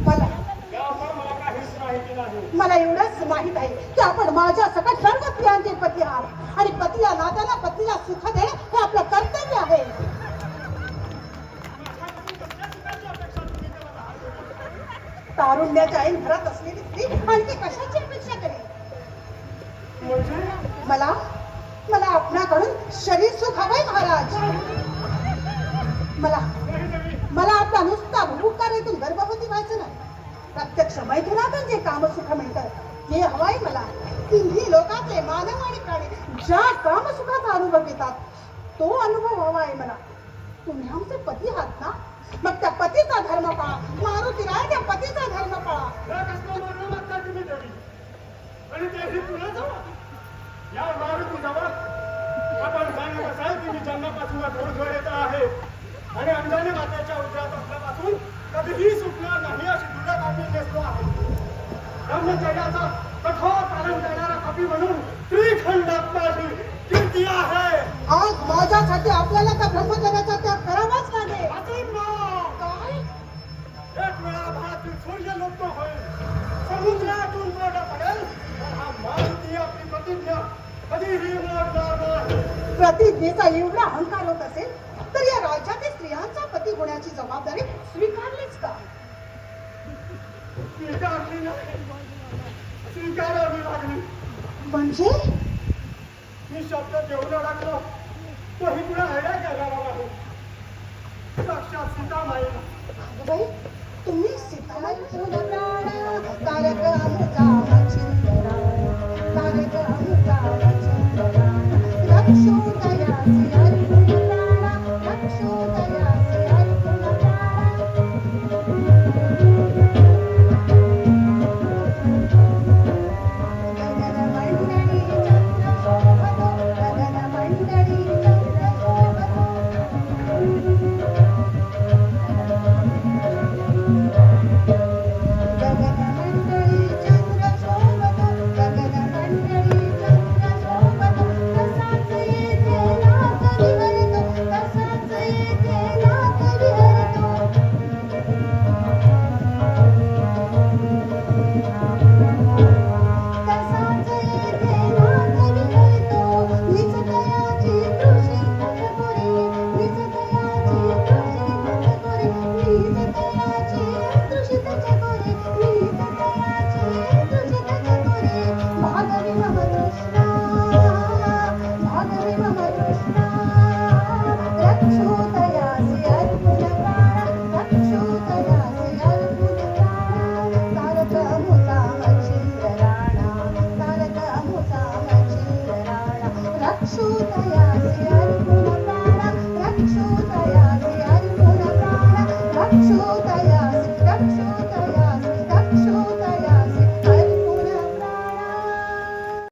मला मला एवढंच माहीत आहे की आपण माझ्या सकट सर्व स्त्रियांचे पती आहात. आणि पतीला नात्याला पतीला सुख देणे हे आपलं कर्तव्य आहे. तारुण्याच्या आई घरात असलेली स्त्री आणखी कशाची अपेक्षा करेल? मला मला आपणाकडून शरीर सुख हवंय महाराज. मला मला आपला नुसता उपकारातून गर्भवती व्हायचं नाही. प्रत्यक्ष मैथुनातून जे कामसुख मिळतं ते हवाय मला तिन्ही लोकांचे मानव आणि प्राणी ज्या कामसुखाचा अनुभव घेतात तो अनुभव हवाय मला. तुम्ही आमचे पती आहात ना? मग त्या पतीचा धर्म पाळा. मारुती राय त्या पतीचा धर्म पाळा. तुम्ही आणि आणि अंजाने मातेच्या उजव्यात असल्यापासून कधीही सुटणार नाही अशी दृढ आम्ही नेसलो आहे. ब्रह्मचर्याचा कठोर पालन करणारा कपी म्हणून श्रीखंडात माझी कीर्ती आहे. आज माझ्यासाठी आपल्याला त्या ब्रह्मचर्याचा त्याग करावाच लागेल. वाचून ना काय? एक वेळा भारतातील सूर्य लुप्त होईल. समुद्रातून मोठा पडेल. तर हा मारुती आपली प्रतिज्ञा कधीही मोडणार नाही. प्रतिज्ञेचा एवढा अहंकार होत असेल तर या राज्यातील स्त्रियांचा पती होण्याची जबाबदारी स्वीकारलीच का स्वीकारली नाही स्वीकारावी लागली म्हणजे? मी शब्द देऊन लागलो. तोही पुढे आयड्या करणारा नाही. साक्षात सीतामाई. तुम्ही सीतामाई रक्षोतया रक्षोतया